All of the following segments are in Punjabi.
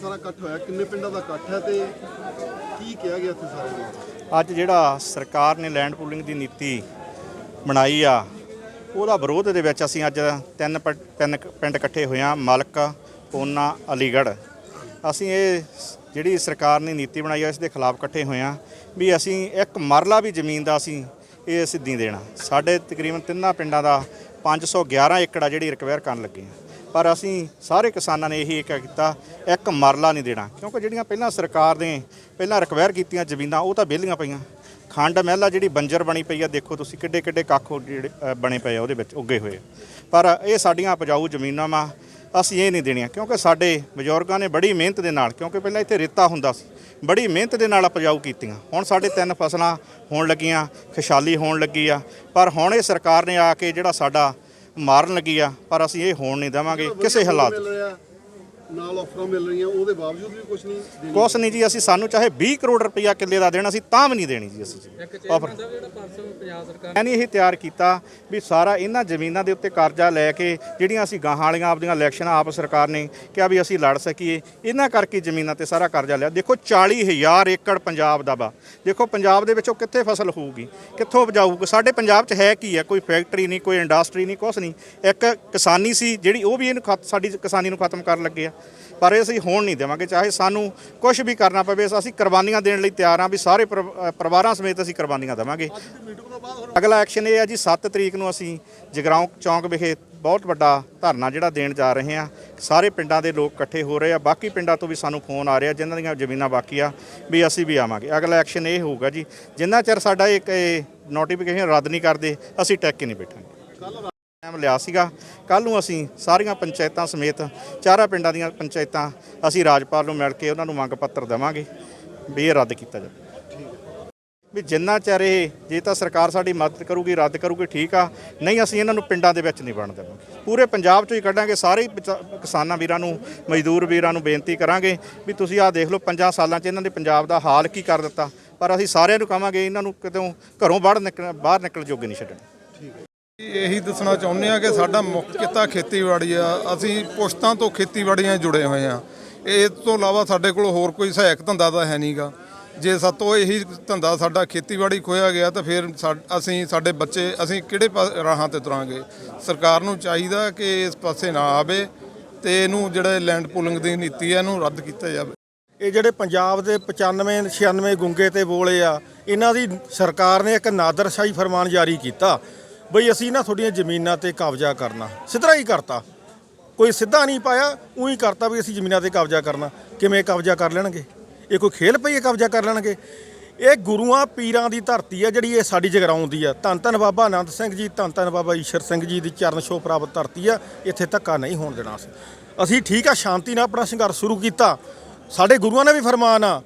ਕਿੰਨੇ ਪਿੰਡਾਂ ਦਾ ਇਕੱਠ ਹੈ ਤੇ ਕੀ ਕਿਹਾ ਗਿਆ ਇੱਥੇ ਸਾਰੇ ਨੂੰ ਅੱਜ ਜਿਹੜਾ ਸਰਕਾਰ ਨੇ ਲੈਂਡ ਪੂਲਿੰਗ ਦੀ ਨੀਤੀ ਬਣਾਈ ਆ, ਉਹਦਾ ਵਿਰੋਧ ਦੇ ਵਿੱਚ ਅਸੀਂ ਅੱਜ ਤਿੰਨ ਪ- ਤਿੰਨ ਕ- ਪਿੰਡ ਇਕੱਠੇ ਹੋਏ ਆ ਮਲਕ, ਪੋਨਾ, ਅਲੀਗੜ੍ਹ। ਅਸੀਂ ਇਹ ਜਿਹੜੀ ਸਰਕਾਰ ਨੇ ਨੀਤੀ ਬਣਾਈ ਆ, ਇਸ ਦੇ ਖਿਲਾਫ ਇਕੱਠੇ ਹੋਏ ਆ ਵੀ ਅਸੀਂ ਇੱਕ ਮਰਲਾ ਵੀ ਜ਼ਮੀਨ ਦਾ ਅਸੀਂ ਇਹ ਸਿੱਧੀ ਦੇਣਾ। ਸਾਡੇ ਤਕਰੀਬਨ ਤਿੰਨਾਂ ਪਿੰਡਾਂ ਦਾ 511 ਏਕੜ ਆ ਜਿਹੜੀ ਰਿਕਵਾਇਰ ਕਰਨ ਲੱਗੇ ਆ ਪਰ ਅਸੀਂ ਸਾਰੇ ਕਿਸਾਨਾਂ ਨੇ ਇਹੀ ਇੱਕ ਕੀਤਾ, ਇੱਕ ਮਰਲਾ ਨਹੀਂ ਦੇਣਾ। ਕਿਉਂਕਿ ਜਿਹੜੀਆਂ ਪਹਿਲਾਂ ਸਰਕਾਰ ਨੇ ਪਹਿਲਾਂ ਰਿਕਵਾਇਰ ਕੀਤੀਆਂ ਜ਼ਮੀਨਾਂ, ਉਹ ਤਾਂ ਵਿਹਲੀਆਂ ਪਈਆਂ। ਖੰਡ ਮਹਿਲਾ ਜਿਹੜੀ ਬੰਜਰ ਬਣੀ ਪਈ ਆ, ਦੇਖੋ ਤੁਸੀਂ ਕਿੱਡੇ ਕਿੱਡੇ ਕੱਖ ਜਿਹੜੇ ਬਣੇ ਪਏ ਆ ਉਹਦੇ ਵਿੱਚ, ਉੱਗੇ ਹੋਏ ਪਰ ਇਹ ਸਾਡੀਆਂ ਉਪਜਾਊ ਜ਼ਮੀਨਾਂ ਵਾ, ਅਸੀਂ ਇਹ ਨਹੀਂ ਦੇਣੀਆਂ। ਕਿਉਂਕਿ ਸਾਡੇ ਬਜ਼ੁਰਗਾਂ ਨੇ ਬੜੀ ਮਿਹਨਤ ਦੇ ਨਾਲ, ਕਿਉਂਕਿ ਪਹਿਲਾਂ ਇੱਥੇ ਰੇਤਾ ਹੁੰਦਾ ਸੀ, ਬੜੀ ਮਿਹਨਤ ਦੇ ਨਾਲ ਉਪਜਾਊ ਕੀਤੀਆਂ। ਹੁਣ ਸਾਡੇ ਤਿੰਨ ਫਸਲਾਂ ਹੋਣ ਲੱਗੀਆਂ, ਖੁਸ਼ਹਾਲੀ ਹੋਣ ਲੱਗੀ ਆ। ਪਰ ਹੁਣ ਇਹ ਸਰਕਾਰ ਨੇ ਆ ਕੇ ਜਿਹੜਾ ਸਾਡਾ ਮਾਰਨ ਲੱਗੀ ਆ ਪਰ ਅਸੀਂ ਇਹ ਹੋਣ ਨਹੀਂ ਦੇਵਾਂਗੇ ਕਿਸੇ ਹਾਲਾਤ ਨਾਲ ਆਫਰਾਂ ਮਿਲ ਰਹੀਆਂ ਉਹਦੇ ਬਾਵਜੂਦ ਵੀ ਕੁਝ ਨਹੀਂ ਦੇਣੀ। ਕੁਛ ਨਹੀਂ ਜੀ ਅਸੀਂ ਸਾਨੂੰ ਚਾਹੇ 20 ਕਰੋੜ ਰੁਪਈਆ ਕਿੱਲੇ ਦਾ ਦੇਣਾ ਸੀ ਤਾਂ ਵੀ ਨਹੀਂ ਦੇਣੀ ਜੀ ਅਸੀਂ ਇੱਕ ਆਫਰ। ਜਿਹੜਾ ਪਰਸੋਂ ਪੰਜਾਬ ਸਰਕਾਰ ਮੈਂ ਨਹੀਂ ਇਹ ਤਿਆਰ ਕੀਤਾ ਵੀ ਸਾਰਾ ਇਹਨਾਂ ਜ਼ਮੀਨਾਂ ਦੇ ਉੱਤੇ ਕਰਜ਼ਾ ਲੈ ਕੇ ਜਿਹੜੀਆਂ ਅਸੀਂ ਗਾਹਾਂ ਵਾਲੀਆਂ ਆਪਦੀਆਂ ਇਲੈਕਸ਼ਨਾਂ ਆਪ ਸਰਕਾਰ ਨੇ ਕਿਹਾ ਵੀ ਅਸੀਂ ਲੜ ਸਕੀਏ ਇਹਨਾਂ ਕਰਕੇ ਜ਼ਮੀਨਾਂ ਤੇ ਸਾਰਾ ਕਰਜ਼ਾ ਲਿਆ। ਦੇਖੋ 40000 ਏਕੜ ਪੰਜਾਬ ਦਾ ਵਾ। ਦੇਖੋ ਪੰਜਾਬ ਦੇ ਵਿੱਚੋਂ ਕਿੱਥੇ ਫਸਲ ਹੋਊਗੀ ਕਿੱਥੋਂ ਉਪਜਾਊਗਾ ਸਾਡੇ ਪੰਜਾਬ 'ਚ ਹੈ ਕੀ ਹੈ? ਕੋਈ ਫੈਕਟਰੀ ਨਹੀਂ ਕੋਈ ਇੰਡਸਟਰੀ ਨਹੀਂ ਕੁਛ ਨਹੀਂ। ਇੱਕ ਕਿਸਾਨੀ ਸੀ ਜਿਹੜੀ ਉਹ ਵੀ ਇਹਨੂੰ ਖਤ- ਸਾਡੀ ਕਿਸਾਨੀ ਨੂੰ ਖਤਮ ਕਰਨ ਲੱਗੇ ਆ। ਪਰ ਇਹ ਅਸੀਂ ਹੋਣ ਨਹੀਂ ਦੇਵਾਂਗੇ, ਚਾਹੇ ਸਾਨੂੰ ਕੁਝ ਵੀ ਕਰਨਾ ਪਵੇ, ਅਸੀਂ ਕੁਰਬਾਨੀਆਂ ਦੇਣ ਲਈ ਤਿਆਰ ਹਾਂ ਵੀ ਸਾਰੇ ਪਰਿ- ਪਰਿਵਾਰਾਂ ਸਮੇਤ ਅਸੀਂ ਕੁਰਬਾਨੀਆਂ ਦੇਵਾਂਗੇ। ਅਗਲਾ ਐਕਸ਼ਨ ਇਹ ਹੈ ਜੀ 7 ਤਰੀਕ ਨੂੰ ਅਸੀਂ ਜਗਰਾਉਂ ਚੌਂਕ ਵਿਖੇ ਬਹੁਤ ਵੱਡਾ ਧਰਨਾ ਜਿਹੜਾ ਦੇਣ ਜਾ ਰਹੇ ਹਾਂ। ਸਾਰੇ ਪਿੰਡਾਂ ਦੇ ਲੋਕ ਇਕੱਠੇ ਹੋ ਰਹੇ ਆ, ਬਾਕੀ ਪਿੰਡਾਂ ਤੋਂ ਵੀ ਸਾਨੂੰ ਫੋਨ ਆ ਰਿਹਾ, ਜਿਨ੍ਹਾਂ ਦੀਆਂ ਜ਼ਮੀਨਾਂ ਬਾਕੀ ਆ, ਵੀ ਅਸੀਂ ਵੀ ਆਵਾਂਗੇ। ਅਗਲਾ ਐਕਸ਼ਨ ਇਹ ਹੋਊਗਾ ਜੀ, ਜਿੰਨਾ ਚਿਰ ਸਾਡਾ ਇੱਕ ਨੋਟੀਫਿਕੇਸ਼ਨ ਰੱਦ ਨਹੀਂ ਕਰਦੇ, ਅਸੀਂ ਟੈਕ ਕੇ ਨਹੀਂ ਬੈਠਾਂਗੇ। ਟਾਈਮ ਲਿਆ ਸੀਗਾ। ਕੱਲ ਨੂੰ ਅਸੀਂ ਸਾਰੀਆਂ ਪੰਚਾਇਤਾਂ ਸਮੇਤ ਚਾਰਾਂ ਪਿੰਡਾਂ ਦੀਆਂ ਪੰਚਾਇਤਾਂ ਅਸੀਂ ਰਾਜਪਾਲ ਨੂੰ ਮਿਲ ਕੇ ਉਹਨਾਂ ਨੂੰ ਮੰਗ ਪੱਤਰ ਦੇਵਾਂਗੇ ਵੀ ਇਹ ਰੱਦ ਕੀਤਾ ਜਾਵੇ। ਵੀ ਜਿੰਨਾ ਚਿਰ ਇਹ ਜੇ ਤਾਂ ਸਰਕਾਰ ਸਾਡੀ ਮਦਦ ਕਰੂਗੀ, ਰੱਦ ਕਰੂਗੀ, ਠੀਕ ਆ। ਨਹੀਂ, ਅਸੀਂ ਇਹਨਾਂ ਨੂੰ ਪਿੰਡਾਂ ਦੇ ਵਿੱਚ ਨਹੀਂ ਬਣ ਦੇਵਾਂਗੇ। ਪੂਰੇ ਪੰਜਾਬ 'ਚੋਂ ਹੀ ਕੱਢਾਂਗੇ, ਸਾਰੇ ਹੀ ਕਿਸਾਨਾਂ ਵੀਰਾਂ ਨੂੰ, ਮਜ਼ਦੂਰ ਵੀਰਾਂ ਨੂੰ ਬੇਨਤੀ ਕਰਾਂਗੇ ਵੀ ਤੁਸੀਂ ਆਹ ਦੇਖ ਲਓ 50 ਸਾਲਾਂ 'ਚ ਇਹਨਾਂ ਨੇ ਪੰਜਾਬ ਦਾ ਹਾਲ ਕੀ ਕਰ ਦਿੱਤਾ। ਪਰ ਅਸੀਂ ਸਾਰਿਆਂ ਨੂੰ ਕਹਾਂਗੇ, ਇਹਨਾਂ ਨੂੰ ਕਿਤੋਂ ਘਰੋਂ ਬਾਹਰ ਨਿਕਲ ਬਾਹਰ ਨਿਕਲ ਜੋਗੇ ਨਹੀਂ ਛੱਡਣਾ। ਇਹੀ ਦੱਸਣਾ ਚਾਹੁੰਦੇ ਆ ਕਿ ਸਾਡਾ ਮੁੱਖ ਕਿੱਤਾ ਖੇਤੀਬਾੜੀ ਆ। ਅਸੀਂ ਪੁਸ਼ਤਾਂ ਤੋਂ ਖੇਤੀਬਾੜੀਆਂ 'ਚ ਜੁੜੇ ਹੋਏ ਆ ਇਸ ਤੋਂ ਇਲਾਵਾ ਸਾਡੇ ਕੋਲ ਹੋਰ ਕੋਈ ਸਹਾਇਕ ਧੰਦਾ ਤਾਂ ਹੈ ਨਹੀਂਗਾ। ਜੇ ਸਾਤੋਂ ਇਹੀ ਧੰਦਾ ਸਾਡਾ ਖੇਤੀਬਾੜੀ ਖੋਇਆ ਗਿਆ ਤਾਂ ਫਿਰ ਸਾ- ਅਸੀਂ, ਸਾਡੇ ਬੱਚੇ, ਅਸੀਂ ਕਿਹੜੇ ਪਾ- ਰਾਹਾਂ ਤੇ ਤੁਰਾਂਗੇ? ਸਰਕਾਰ ਨੂੰ ਚਾਹੀਦਾ ਕਿ ਇਸ ਪਾਸੇ ਨਾ ਆਵੇ ਤੇ ਇਹਨੂੰ ਜਿਹੜਾ ਲੈਂਡ ਪੂਲਿੰਗ ਦੀ ਨੀਤੀ ਹੈ, ਇਹਨੂੰ ਰੱਦ ਕੀਤਾ ਜਾਵੇ। ਇਹ ਜਿਹੜੇ ਪੰਜਾਬ ਦੇ 95 96 ਗੁੰਗੇ ਤੇ ਬੋਲੇ ਆ, ਇਹਨਾਂ ਦੀ ਸਰਕਾਰ ਨੇ ਇੱਕ ਨਾਦਰਸ਼ਾਹੀ ਫਰਮਾਨ ਜਾਰੀ ਕੀਤਾ। ਬਈ ਅਸੀਂ ਨਾ ਤੁਹਾਡੀਆਂ ਜ਼ਮੀਨਾਂ ਤੇ ਕਬਜ਼ਾ ਕਰਨਾ। ਸਿੱਧਾ ਹੀ ਕਰਤਾ। ਕੋਈ ਸਿੱਧਾ ਨਹੀਂ ਪਾਇਆ, ਉਹੀ ਕਰਤਾ ਵੀ ਅਸੀਂ ਜ਼ਮੀਨਾਂ ਤੇ ਕਬਜ਼ਾ ਕਰਨਾ। ਕਿਵੇਂ ਕਬਜ਼ਾ ਕਰ ਲੈਣਗੇ? ਇਹ ਕੋਈ ਖੇਲ ਪਈ ਹੈ ਕਬਜ਼ਾ ਕਰ ਲੈਣਗੇ? ਇਹ ਗੁਰੂਆਂ, ਪੀਰਾਂ ਦੀ ਧਰਤੀ ਆ ਜਿਹੜੀ ਇਹ ਸਾਡੀ ਜਗਰਾਉਂਦੀ ਆ ਧੰਨ ਧੰਨ ਬਾਬਾ ਆਨੰਦ ਸਿੰਘ ਜੀ, ਧੰਨ ਧੰਨ ਬਾਬਾ ਈਸ਼ਰ ਸਿੰਘ ਜੀ ਦੀ ਚਰਨ ਛੋਹ ਪ੍ਰਾਪਤ ਧਰਤੀ ਆ ਇੱਥੇ ਧੱਕਾ ਨਹੀਂ ਹੋਣ ਦੇਣਾ ਅਸੀਂ। ਅਸੀਂ ਠੀਕ ਆ, ਸ਼ਾਂਤੀ ਨਾਲ ਆਪਣਾ ਸੰਘਰਸ਼ ਸ਼ੁਰੂ ਕੀਤਾ। ਸਾਡੇ ਗੁਰੂਆਂ ਨੇ ਵੀ ਫਰਮਾਨ ਆ,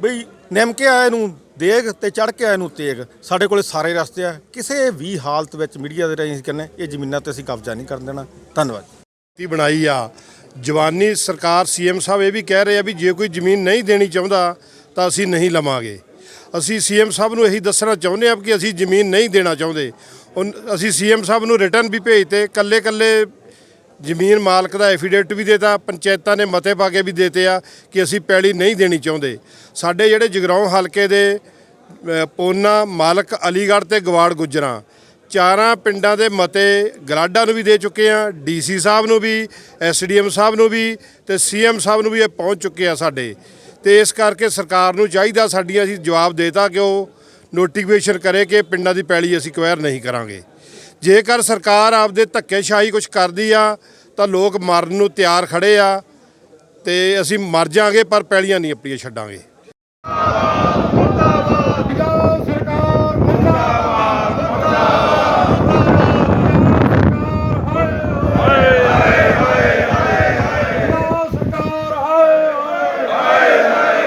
ਬਈ ਨਿਮ ਕੇ ਆਏ ਨੂੰ ਦੇਗ ਤੇ ਚੜ ਕੇ ਆਏ ਨੂੰ ਤੇਗ। ਸਾਡੇ ਕੋਲੇ ਸਾਰੇ ਰਸਤੇ ਆ। ਕਿਸੇ ਵੀ ਹਾਲਤ ਵਿੱਚ ਮੀਡੀਆ ਦੇ ਰਾਹੀਂ ਅਸੀਂ ਕਹਿੰਦੇ ਇਹ ਜ਼ਮੀਨਾਂ ਤੇ ਅਸੀਂ ਕਬਜ਼ਾ ਨਹੀਂ ਕਰਨ ਦੇਣਾ। ਧੰਨਵਾਦ। ਨੀਤੀ ਬਣਾਈ ਆ। ਜਵਾਨੀ ਸਰਕਾਰ ਸੀਐਮ ਸਾਹਿਬ ਇਹ ਵੀ ਕਹਿ ਰਹੇ ਆ ਵੀ ਜੇ ਕੋਈ ਜ਼ਮੀਨ ਨਹੀਂ ਦੇਣੀ ਚਾਹੁੰਦਾ, ਤਾਂ ਅਸੀਂ ਨਹੀਂ ਲਵਾਂਗੇ। ਅਸੀਂ ਸੀਐਮ ਸਾਹਿਬ ਨੂੰ ਇਹੀ ਦੱਸਣਾ ਚਾਹੁੰਦੇ ਆ ਕਿ ਅਸੀਂ ਜ਼ਮੀਨ ਨਹੀਂ ਦੇਣਾ ਚਾਹੁੰਦੇ। ਉਨ- ਅਸੀਂ ਸੀਐਮ ਸਾਹਿਬ ਨੂੰ ਰਿਟਰਨ ਵੀ ਭੇਜਤੇ ਕੱਲੇ ਕੱਲੇ ਜ਼ਮੀਨ ਮਾਲਕ ਦਾ ਐਫੀਡੇਵਿਟ ਵੀ ਦੇਤਾ, ਪੰਚਾਇਤਾਂ ਨੇ ਮਤੇ ਪਾ ਕੇ ਵੀ ਦੇਤੇ ਆ ਕਿ ਅਸੀਂ ਪੈਲੀ ਨਹੀਂ ਦੇਣੀ ਚਾਹੁੰਦੇ। ਸਾਡੇ ਜਿਹੜੇ ਜਗਰਾਉਂ ਹਲਕੇ ਦੇ ਪੋਨਾ ਮਾਲਕ ਅਲੀਗੜ੍ਹ ਤੇ ਗਵਾੜ ਗੁਜਰਾਂ, ਚਾਰਾਂ ਪਿੰਡਾਂ ਦੇ ਮਤੇ ਗਲਾਡਾ ਨੂੰ ਵੀ ਦੇ ਚੁੱਕੇ ਆ, ਡੀਸੀ ਸਾਹਿਬ ਨੂੰ ਵੀ, ਐਸਡੀਐਮ ਸਾਹਿਬ ਨੂੰ ਵੀ ਤੇ ਸੀਐਮ ਸਾਹਿਬ ਨੂੰ ਵੀ ਇਹ ਪਹੁੰਚ ਚੁੱਕੇ ਆ ਸਾਡੇ। ਤੇ ਇਸ ਕਰਕੇ ਸਰਕਾਰ ਨੂੰ ਚਾਹੀਦਾ ਸਾਡੀਆਂ ਅਸੀਂ ਜਵਾਬ ਦੇਤਾ ਕਿ ਉਹ ਨੋਟੀਫਿਕੇਸ਼ਨ ਕਰੇ ਕਿ ਪਿੰਡਾਂ ਦੀ ਪੈਲੀ ਅਸੀਂ ਕੁਐਰ ਨਹੀਂ ਕਰਾਂਗੇ। ਜੇਕਰ ਸਰਕਾਰ ਆਪਦੇ ਧੱਕੇਸ਼ਾਹੀ ਕੁਝ ਕਰਦੀ ਆ, ਤਾਂ ਲੋਕ ਮਰਨ ਨੂੰ ਤਿਆਰ ਖੜੇ ਆ ਤੇ ਅਸੀਂ ਮਰ ਜਾਾਂਗੇ, ਪਰ ਪੈਲੀਆਂ ਨਹੀਂ ਆਪਣੀਆਂ ਛੱਡਾਂਗੇ।